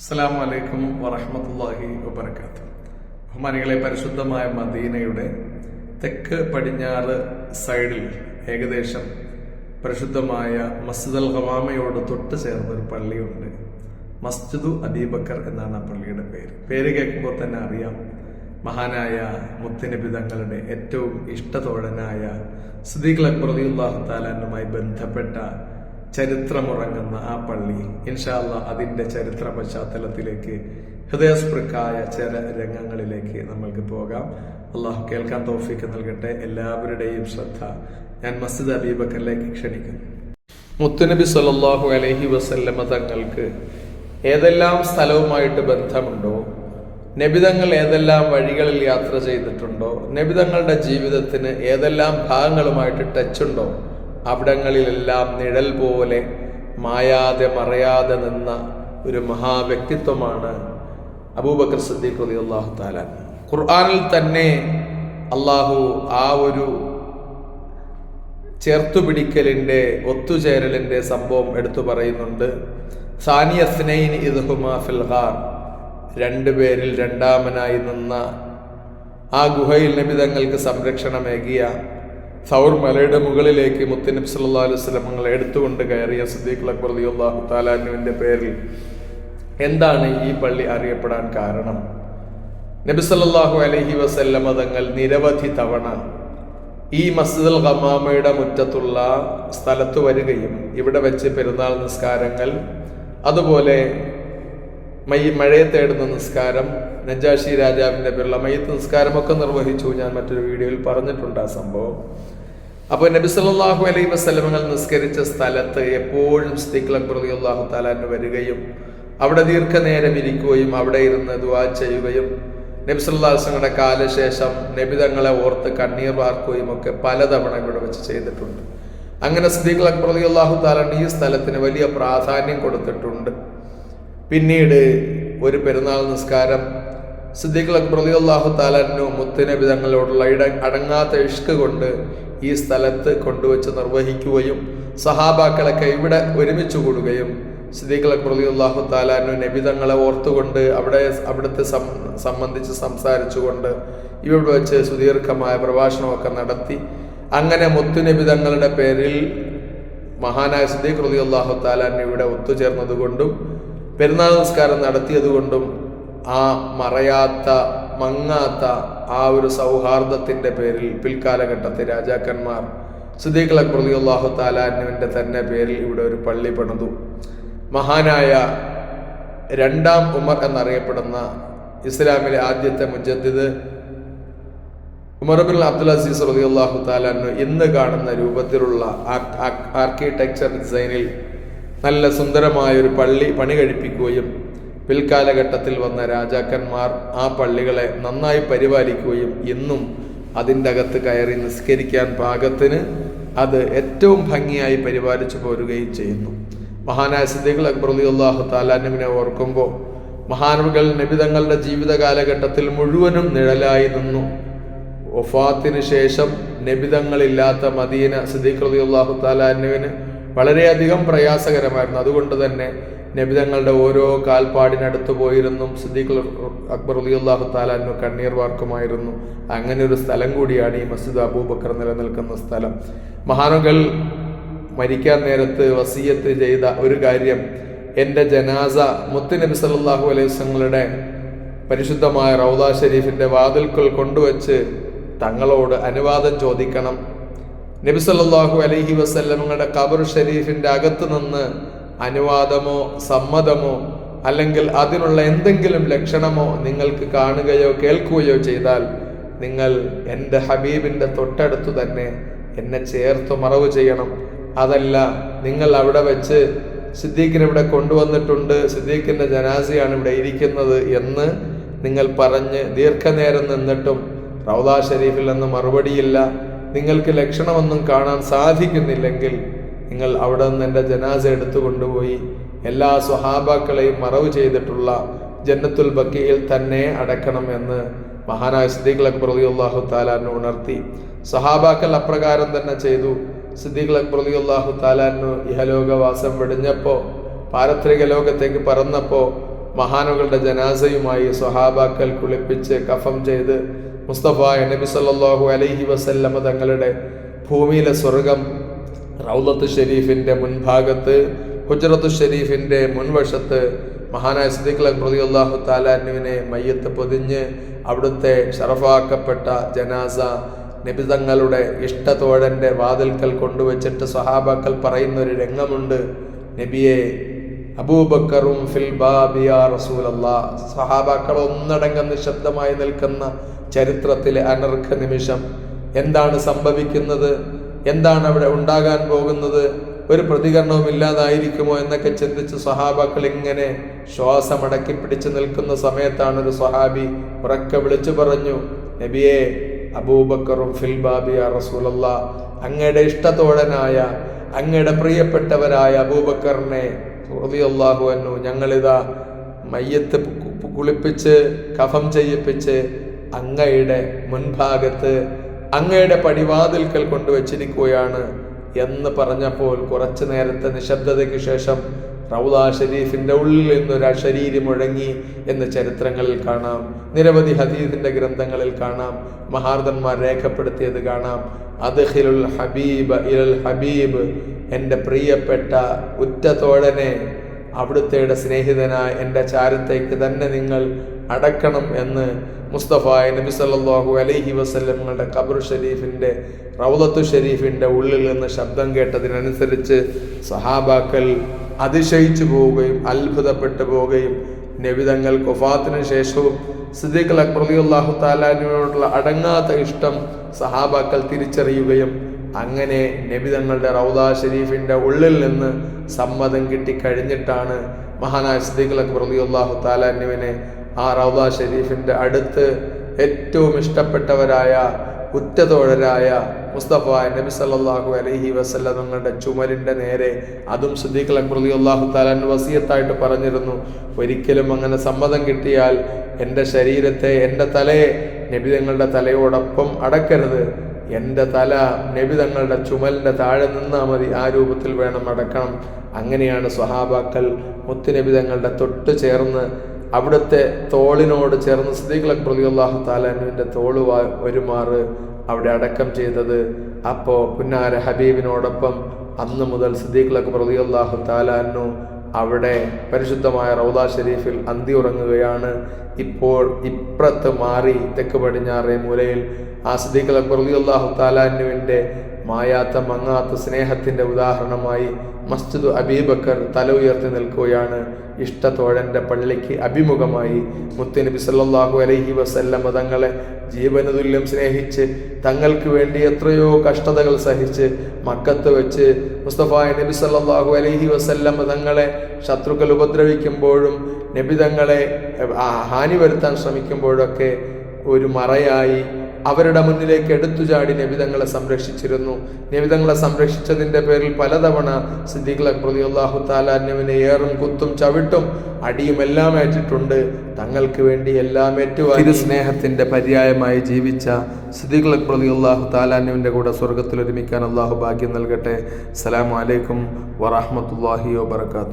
അസ്സാം വലൈക്കും വറഹമത്തല്ലാഹി വബർക്കാത്തു ബഹുമാനികളെ പരിശുദ്ധമായ മദീനയുടെ തെക്ക് പടിഞ്ഞാറ് സൈഡിൽ ഏകദേശം പരിശുദ്ധമായ മസ്ജിദ് അൽ ഹവാമയോട് തൊട്ട് ചേർന്ന ഒരു പള്ളിയുണ്ട്. മസ്ജിദു അബീബക്കർ എന്നാണ് ആ പള്ളിയുടെ പേര്. പേര് കേൾക്കുമ്പോൾ തന്നെ അറിയാം മഹാനായ മുത്തനബി തങ്ങളുടെ ഏറ്റവും ഇഷ്ടതോഴനായ സിദ്ദീഖ് അക്ബർ അലി അള്ളാഹു താലാനുമായി ബന്ധപ്പെട്ട ചരിത്രമുറങ്ങുന്ന ആ പള്ളി ഇൻഷാല്ല അതിന്റെ ചരിത്ര പശ്ചാത്തലത്തിലേക്ക് ഹൃദയസ്പൃക്കായ ചില രംഗങ്ങളിലേക്ക് നമ്മൾക്ക് പോകാം. അള്ളാഹു കേൾക്കാൻ തോഫിക്ക് നൽകട്ടെ. എല്ലാവരുടെയും ശ്രദ്ധ ഞാൻ മസ്ജിദ് അബീബക്കറിലേക്ക് ക്ഷണിക്കുന്നു. മുത്തുനബി സല്ലല്ലാഹു അലഹി വസല്ലമ തങ്ങൾക്ക് ഏതെല്ലാം സ്ഥലവുമായിട്ട് ബന്ധമുണ്ടോ? നബിതങ്ങൾ ഏതെല്ലാം വഴികളിൽ യാത്ര ചെയ്തിട്ടുണ്ടോ? നബിതങ്ങളുടെ ജീവിതത്തിന് ഏതെല്ലാം ഭാഗങ്ങളുമായിട്ട് ടച്ചുണ്ടോ അവിടങ്ങളിലെല്ലാം നിഴൽ പോലെ മായാതെ മറയാതെ നിന്ന ഒരു മഹാവ്യക്തിത്വമാണ് അബൂബക്കർ സദ്ദീഖ് അലി അള്ളാഹു താലാൻ ഖുർആാനിൽ തന്നെ അള്ളാഹു ആ ഒരു ചേർത്തുപിടിക്കലിന്റെ ഒത്തുചേരലിന്റെ സംഭവം എടുത്തു പറയുന്നുണ്ട്. സാനിയ സ്നൈൻ ഇദ്ഹുമാ ഫിൽഹാർ രണ്ടുപേരിൽ രണ്ടാമനായി നിന്ന ആ ഗുഹയിൽ നിബിതങ്ങൾക്ക് സംരക്ഷണമേകിയ സൗർ മലയുടെ മുകളിലേക്ക് മുത്തനബ് സല്ലാ അലൈഹി സ്വലമങ്ങൾ എടുത്തുകൊണ്ട് കയറിയ സദീഖ് അക്ബർ അള്ളാഹു താലാനുവിന്റെ പേരിൽ എന്താണ് ഈ പള്ളി അറിയപ്പെടാൻ കാരണം? നബി സല്ലല്ലാഹു അലഹി വസല്ലമ തങ്ങൾ നിരവധി തവണ ഈ മസ്ജിദുൽ ഖമാമയുടെ മുറ്റത്തുള്ള സ്ഥലത്ത് വരികയും ഇവിടെ വെച്ച് പെരുന്നാൾ നിസ്കാരങ്ങൾ അതുപോലെ മൈ മഴയെ തേടുന്ന നിസ്കാരം നജാഷി രാജാവിന്റെ പേരുള്ള മയ്യത്ത് നിസ്കാരമൊക്കെ നിർവഹിച്ചു ഞാൻ മറ്റൊരു വീഡിയോയിൽ പറഞ്ഞിട്ടുണ്ട് ആ സംഭവം. അപ്പോൾ നബി സല്ലാഹു അലൈ വസ്ലമങ്ങൾ നിസ്കരിച്ച സ്ഥലത്ത് എപ്പോഴും സ്തിഖ് അക്ബർ അള്ളാഹു താലാന് വരികയും അവിടെ ദീർഘനേരം ഇരിക്കുകയും അവിടെ ഇരുന്ന് ദുവാ ചെയ്യുകയും നബി സല്ലാസ്ലങ്ങളുടെ കാലശേഷം നബി തങ്ങളെ ഓർത്ത് കണ്ണീർ വാർക്കുകയും ഒക്കെ പലതവണ ഇവിടെ വെച്ച് ചെയ്തിട്ടുണ്ട്. അങ്ങനെ സിദ്ദീഖ് അക്ബർ അള്ളാഹു താലാൻ ഈ സ്ഥലത്തിന് വലിയ പ്രാധാന്യം കൊടുത്തിട്ടുണ്ട്. പിന്നീട് ഒരു പെരുന്നാൾ നിസ്കാരം. സിദ്ദീഖ് അക്ബർ അള്ളാഹു താലാനു മുത്തുനബി തങ്ങളോടുള്ള ഇട അടങ്ങാത്ത ഇഷ്ക് കൊണ്ട് ഈ സ്ഥലത്ത് കൊണ്ടുവച്ച് നിർവഹിക്കുകയും സഹാബാക്കളൊക്കെ ഇവിടെ ഒരുമിച്ച് കൂടുകയും സിദ്ദീഖ് അക്ബർ അള്ളാഹു താലാനു നബി തങ്ങളെ ഓർത്തുകൊണ്ട് അവിടെ അവിടുത്തെ സംബന്ധിച്ച് സംസാരിച്ചുകൊണ്ട് ഇവിടെ വെച്ച് സുദീർഘമായ പ്രഭാഷണമൊക്കെ നടത്തി. അങ്ങനെ മുത്തുനബി തങ്ങളുടെ പേരിൽ മഹാനായ സിദ്ദീഖ് റലി അള്ളാഹു താലാൻ ഇവിടെ ഒത്തുചേർന്നതുകൊണ്ടും പെരുന്നാൾ നമസ്കാരം നടത്തിയതുകൊണ്ടും ആ മറയാത്ത മങ്ങാത്ത ആ ഒരു സൗഹാർദ്ദത്തിന്റെ പേരിൽ പിൽക്കാലഘട്ടത്തെ രാജാക്കന്മാർ സിദ്ദീഖ് അക്ബർ അള്ളാഹു താലാന്നുവിന്റെ തന്നെ പേരിൽ ഇവിടെ ഒരു പള്ളി പണിതു. മഹാനായ രണ്ടാം ഉമർ എന്നറിയപ്പെടുന്ന ഇസ്ലാമിലെ ആദ്യത്തെ മുജദ്ദിദ് ഉമർബിൻ അബ്ദുൽ അസീസ് റബി അള്ളാഹു താലാന്നു ഇന്ന് കാണുന്ന രൂപത്തിലുള്ള ആർക്കിടെക്ചർ ഡിസൈനിൽ നല്ല സുന്ദരമായ ഒരു പള്ളി പണി കഴിപ്പിക്കുകയും പിൽക്കാലഘട്ടത്തിൽ വന്ന രാജാക്കന്മാർ ആ പള്ളികളെ നന്നായി പരിപാലിക്കുകയും ഇന്നും അതിന്റെ അകത്ത് കയറി നിസ്കരിക്കാൻ പാകത്തിന് അത് ഏറ്റവും ഭംഗിയായി പരിപാലിച്ചു പോരുകയും ചെയ്യുന്നു. മഹാനായ സിദ്ദീഖ് അക്ബർ അലി അള്ളാഹു താലാനുവിനെ ഓർക്കുമ്പോൾ മഹാനുകൾ നബിതങ്ങളുടെ ജീവിത കാലഘട്ടത്തിൽ മുഴുവനും നിഴലായി നിന്നു. ഒഫാത്തിന് ശേഷം നബിതങ്ങളില്ലാത്ത മദീന സിദ്ദീഖ് അലി അള്ളാഹു താലാനുവിന് വളരെയധികം പ്രയാസകരമായിരുന്നു. അതുകൊണ്ട് തന്നെ നബിതങ്ങളുടെ ഓരോ കാൽപ്പാടിനടുത്ത് പോയിരുന്നു. സിദ്ദീഖ് അക്ബർ അലി അള്ളാഹു താലാനു കണ്ണീർ വാർക്കുമായിരുന്നു. അങ്ങനെ ഒരു സ്ഥലം കൂടിയാണ് ഈ മസ്ജിദ് അബൂബക്കർ നിലനിൽക്കുന്ന സ്ഥലം. മഹാനുകൾ മരിക്കാൻ നേരത്ത് വസീയത്ത് ചെയ്ത ഒരു കാര്യം എന്റെ ജനാസ മുത്തു നബി സല്ലാഹു അലൈഹി വസങ്ങളുടെ പരിശുദ്ധമായ റൗദ ഷെരീഫിന്റെ വാതിൽക്കൽ കൊണ്ടുവച്ച് തങ്ങളോട് അനുവാദം ചോദിക്കണം. നബി അലഹി വസല്ലമയുടെ ഖബർ ഷരീഫിന്റെ അകത്ത് നിന്ന് അനുവാദമോ സമ്മതമോ അല്ലെങ്കിൽ അതിനുള്ള എന്തെങ്കിലും ലക്ഷണമോ നിങ്ങൾക്ക് കാണുകയോ കേൾക്കുകയോ ചെയ്താൽ നിങ്ങൾ എന്റെ ഹബീബിന്റെ തൊട്ടടുത്ത് തന്നെ എന്നെ ചേർത്ത് മറവ് ചെയ്യണം. അതല്ല നിങ്ങൾ അവിടെ വെച്ച് സിദ്ദീഖിനെ ഇവിടെ കൊണ്ടുവന്നിട്ടുണ്ട് സിദ്ദീഖിന്റെ ജനാസിയാണ് ഇവിടെ ഇരിക്കുന്നത് എന്ന് നിങ്ങൾ പറഞ്ഞ് ദീർഘനേരം നിന്നിട്ടും റൗദ ഷരീഫിൽ നിന്ന് മറുപടിയില്ല. നിങ്ങൾക്ക് ലക്ഷണമൊന്നും കാണാൻ സാധിക്കുന്നില്ലെങ്കിൽ നിങ്ങൾ അവിടെ നിന്ന് എന്റെ ജനാസ എടുത്തു കൊണ്ടുപോയി എല്ലാ സ്വഹാബാക്കളെയും മറവ് ചെയ്തിട്ടുള്ള ജന്നത്തുൽ ബക്കിയിൽ തന്നെ അടക്കണം എന്ന് മഹാനായ സിദ്ദീഖ് അക്ബർ അലി അള്ളാഹു താലാനു ഉണർത്തി. സഹാബാക്കൾ അപ്രകാരം തന്നെ ചെയ്തു. സിദ്ദീഖ് അക്ബർ അലി അള്ളാഹു താലാനു ഇഹലോകവാസം വെടിഞ്ഞപ്പോൾ പാരത്രിക ലോകത്തേക്ക് പറന്നപ്പോൾ മഹാനുകളുടെ ജനാസയുമായി സ്വഹാബാക്കൽ കുളിപ്പിച്ച് കഫം ചെയ്ത് മുസ്തഫ നബി സല്ലാഹു അലൈഹി വസല്ലമ തങ്ങളുടെ ഭൂമിയിലെ സ്വർഗം റൗലത്ത് ഷെരീഫിന്റെ മുൻഭാഗത്ത് ഹുജറത്ത് ഷെരീഫിന്റെ മുൻവശത്ത് മഹാനായ സിദ്ദീഖ് അക്ബർ അള്ളാഹു താലാനുവിനെ മയ്യത്ത് പൊതിഞ്ഞ് അവിടുത്തെ ഷറഫാക്കപ്പെട്ട ജനാസ നബി തങ്ങളുടെ ഇഷ്ടത്തോഴന്റെ വാതിൽക്കൽ കൊണ്ടുവച്ചിട്ട് സഹാബാക്കൾ പറയുന്ന ഒരു രംഗമുണ്ട്. നബിയെ അബൂബക്കറും ഫിൽ ബാബിയ റസൂലല്ലാ സഹാബാക്കൾ ഒന്നടങ്കം നിശബ്ദമായി നിൽക്കുന്ന ചരിത്രത്തിലെ അനർഘ നിമിഷം. എന്താണ് സംഭവിക്കുന്നത്? എന്താണ് അവിടെ ഉണ്ടാകാൻ പോകുന്നത്? ഒരു പ്രതികരണവും ഇല്ലാതായിരിക്കുമോ എന്നൊക്കെ ചിന്തിച്ച് സ്വഹാബാക്കൾ ഇങ്ങനെ ശ്വാസമടക്കി പിടിച്ചു നിൽക്കുന്ന സമയത്താണ് ഒരു സ്വഹാബി ഉറക്കെ വിളിച്ചു പറഞ്ഞു നബിയെ അബൂബക്കറും ഫിൽ ബാബിയ റസൂലല്ല അങ്ങയുടെ ഇഷ്ടത്തോഴനായ അങ്ങയുടെ പ്രിയപ്പെട്ടവരായ അബൂബക്കറിനെ റളിയല്ലാഹു അൻഹു ഞങ്ങളിതാ മയ്യത്ത് കുളിപ്പിച്ച് കഫം ചെയ്യിപ്പിച്ച് അങ്ങയുടെ മുൻഭാഗത്ത് അങ്ങയുടെ പടിവാതിൽക്കൽ കൊണ്ടുവച്ചിരിക്കുകയാണ് എന്ന് പറഞ്ഞപ്പോൾ കുറച്ചു നേരത്തെ നിശബ്ദതയ്ക്ക് ശേഷം റൗദ ഷരീഫിന്റെ ഉള്ളിൽ നിന്നൊരു അശരീരി മുഴങ്ങി എന്ന് ചരിത്രങ്ങളിൽ കാണാം. നിരവധി ഹദീദിന്റെ ഗ്രന്ഥങ്ങളിൽ കാണാം. മഹാർദന്മാർ രേഖപ്പെടുത്തിയത് കാണാം. അദ്ഹിലുൽ ഹബീബ് ഇലൽ ഹബീബ് എന്റെ പ്രിയപ്പെട്ട ഉറ്റ തോഴനെ അവിടുത്തെയുടെ സ്നേഹിതനായ എന്റെ ചാരത്തേക്ക് തന്നെ നിങ്ങൾ അടക്കണം എന്ന് മുസ്തഫ നബി സല്ലാഹു അലൈഹി വസല്ലമയുടെ ഖബർ ഷരീഫിന്റെ റൗദത്തു ഷരീഫിന്റെ ഉള്ളിൽ നിന്ന് ശബ്ദം കേട്ടതിനനുസരിച്ച് സഹാബാക്കൾ അതിശയിച്ചു പോവുകയും അത്ഭുതപ്പെട്ടു പോവുകയും നബിതങ്ങൾ കുഫാത്തിന് ശേഷവും സിദ്ദീഖ് അക്ബർ അള്ളാഹു താലാനുവിനോടുള്ള അടങ്ങാത്ത ഇഷ്ടം സഹാബാക്കൾ തിരിച്ചറിയുകയും അങ്ങനെ നബിതങ്ങളുടെ റൗദ ഷരീഫിന്റെ ഉള്ളിൽ നിന്ന് സമ്മതം കിട്ടി കഴിഞ്ഞിട്ടാണ് മഹാനായ സിദ്ദീഖ് അക്ബർ അള്ളാഹു താലാനുവിനെ ആ റൗദ ഷരീഫിന്റെ അടുത്ത് ഏറ്റവും ഇഷ്ടപ്പെട്ടവരായ ഉറ്റതോഴരായ മുസ്തഫ നബി സല്ലാഹു അലഹി വസല്ല ചുമലിന്റെ നേരെ അതും സുദ്ദീഖ് അക്ബർ അള്ളാഹു താലാൻ വസീയത്തായിട്ട് പറഞ്ഞിരുന്നു. ഒരിക്കലും അങ്ങനെ സമ്മതം കിട്ടിയാൽ എന്റെ ശരീരത്തെ എന്റെ തലയെ നബി തങ്ങളുടെ തലയോടൊപ്പം അടക്കരുത്. എന്റെ തല നബി തങ്ങളുടെ ചുമലിന്റെ താഴെ നിന്നാൽ മതി ആ രൂപത്തിൽ വേണം അടക്കണം. അങ്ങനെയാണ് സ്വഹാബാക്കൾ മുത്തുനബി തങ്ങളുടെ തൊട്ട് ചേർന്ന് അവിടുത്തെ തോളിനോട് ചേർന്ന് സിദ്ദീഖ് അക്ബർ അള്ളാഹു താലാനുവിന്റെ തോൾ ഒരുമാറ് അവിടെ അടക്കം ചെയ്തത്. അപ്പോൾ പുന്നാര ഹബീബിനോടൊപ്പം അന്ന് മുതൽ സിദ്ദീഖ് അക്ബർ അള്ളാഹു താലാനു അവിടെ പരിശുദ്ധമായ റൗദ ഷെരീഫിൽ അന്തി ഉറങ്ങുകയാണ്. ഇപ്പോൾ ഇപ്പുറത്ത് മാറി തെക്ക് പടിഞ്ഞാറേ മൂലയിൽ ആ സിദ്ദീഖ് അക്ബർ അള്ളാഹു താലാനുവിന്റെ മായാത്ത മങ്ങാത്ത സ്നേഹത്തിന്റെ ഉദാഹരണമായി മസ്ജിദ് അബീബക്കർ തല ഉയർത്തി നിൽക്കുകയാണ്. ഇഷ്ടത്തോഴന്റെ പള്ളിക്ക് അഭിമുഖമായി മുത്തുനബി സല്ലല്ലാഹു അലൈഹി വസല്ലം തങ്ങളെ ജീവനതുല്യം സ്നേഹിച്ച് തങ്ങൾക്ക് വേണ്ടി എത്രയോ കഷ്ടതകൾ സഹിച്ച് മക്കത്ത് വെച്ച് മുസ്തഫ നബി സല്ലാഹു അലൈഹി വസല്ലം തങ്ങളെ ശത്രുക്കൾ ഉപദ്രവിക്കുമ്പോഴും നബി തങ്ങളെ ഹാനി വരുത്താൻ ശ്രമിക്കുമ്പോഴൊക്കെ ഒരു മറയായി അവരുടെ മുന്നിലേക്ക് എടുത്തു ചാടി നബിതങ്ങളെ സംരക്ഷിച്ചിരുന്നു. നബിതങ്ങളെ സംരക്ഷിച്ചതിന്റെ പേരിൽ പലതവണ സിദ്ദീഖ് അക്ബറി അള്ളാഹു താലാന്യവിനെ ഏറും കുത്തും ചവിട്ടും അടിയും എല്ലാം ഏറ്റിട്ടുണ്ട്. തങ്ങൾക്ക് വേണ്ടി എല്ലാം ഏറ്റുവാങ്ങി. സ്നേഹത്തിന്റെ പര്യായമായി ജീവിച്ച സിദ്ദീഖ് അക്ബറി അള്ളാഹു താലാന്യവിന്റെ കൂടെ സ്വർഗത്തിൽ ഒരുമിക്കാൻ അള്ളാഹു ഭാഗ്യം നൽകട്ടെ. സലാം അലൈക്കും വറഹ്മത്തുള്ളാഹി വബർക്കാത്തു